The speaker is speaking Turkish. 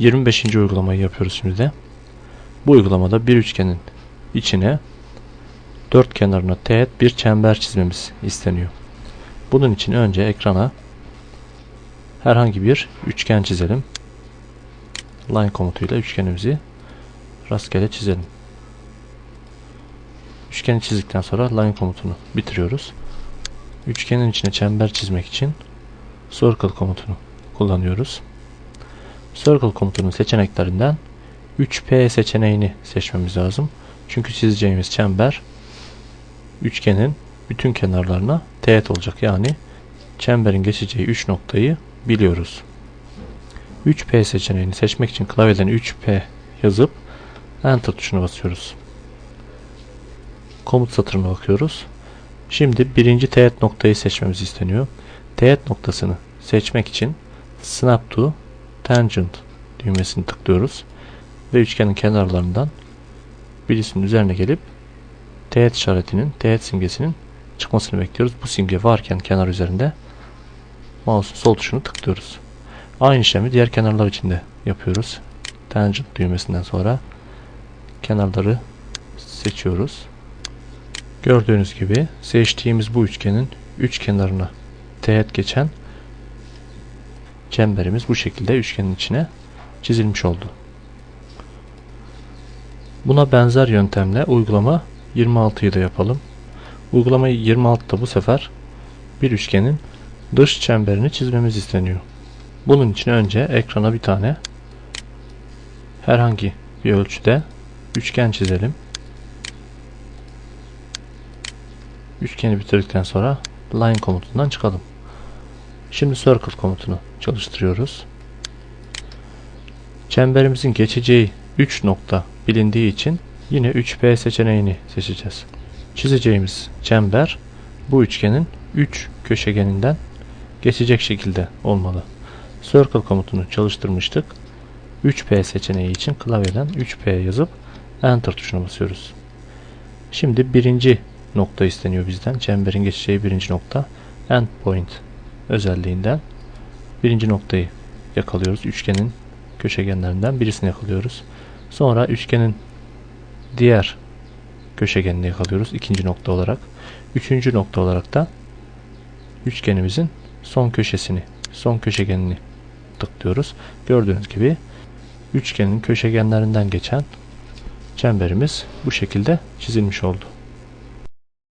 25. uygulamayı yapıyoruz şimdi de. Bu uygulamada bir üçgenin içine dört kenarına teğet bir çember çizmemiz isteniyor. Bunun için önce ekrana herhangi bir üçgen çizelim. Line komutuyla üçgenimizi rastgele çizelim. Üçgeni çizdikten sonra line komutunu bitiriyoruz. Üçgenin içine çember çizmek için circle komutunu kullanıyoruz. Circle komutunun seçeneklerinden 3P seçeneğini seçmemiz lazım. Çünkü çizeceğimiz çember üçgenin bütün kenarlarına teğet olacak. Yani çemberin geçeceği 3 noktayı biliyoruz. 3P seçeneğini seçmek için klavyeden 3P yazıp Enter tuşuna basıyoruz. Komut satırına bakıyoruz. Şimdi birinci teğet noktayı seçmemiz isteniyor. Teğet noktasını seçmek için Snap to Tangent düğmesini tıklıyoruz. Ve üçgenin kenarlarından birisinin üzerine gelip teğet işaretinin, teğet simgesinin çıkmasını bekliyoruz. Bu simge varken kenar üzerinde mouse'un sol tuşunu tıklıyoruz. Aynı işlemi diğer kenarlar için de yapıyoruz. Tangent düğmesinden sonra kenarları seçiyoruz. Gördüğünüz gibi seçtiğimiz bu üçgenin üç kenarına teğet geçen çemberimiz bu şekilde üçgenin içine çizilmiş oldu. Buna benzer yöntemle uygulama 26'yı da yapalım. Uygulama 26'da bu sefer bir üçgenin dış çemberini çizmemiz isteniyor. Bunun için önce ekrana bir tane herhangi bir ölçüde üçgen çizelim. Üçgeni bitirdikten sonra line komutundan çıkalım. Şimdi circle komutunu çalıştırıyoruz. Çemberimizin geçeceği 3 nokta bilindiği için yine 3P seçeneğini seçeceğiz. Çizeceğimiz çember bu üçgenin 3 köşegeninden geçecek şekilde olmalı. Circle komutunu çalıştırmıştık. 3P seçeneği için klavyeden 3P yazıp Enter tuşuna basıyoruz. Şimdi birinci nokta isteniyor bizden. Çemberin geçeceği birinci nokta Endpoint özelliğinden birinci noktayı yakalıyoruz. Üçgenin köşegenlerinden birisini yakalıyoruz. Sonra üçgenin diğer köşegenini yakalıyoruz ikinci nokta olarak. Üçüncü nokta olarak da üçgenimizin son köşesini, son köşegenini tıklıyoruz. Gördüğünüz gibi üçgenin köşegenlerinden geçen çemberimiz bu şekilde çizilmiş oldu.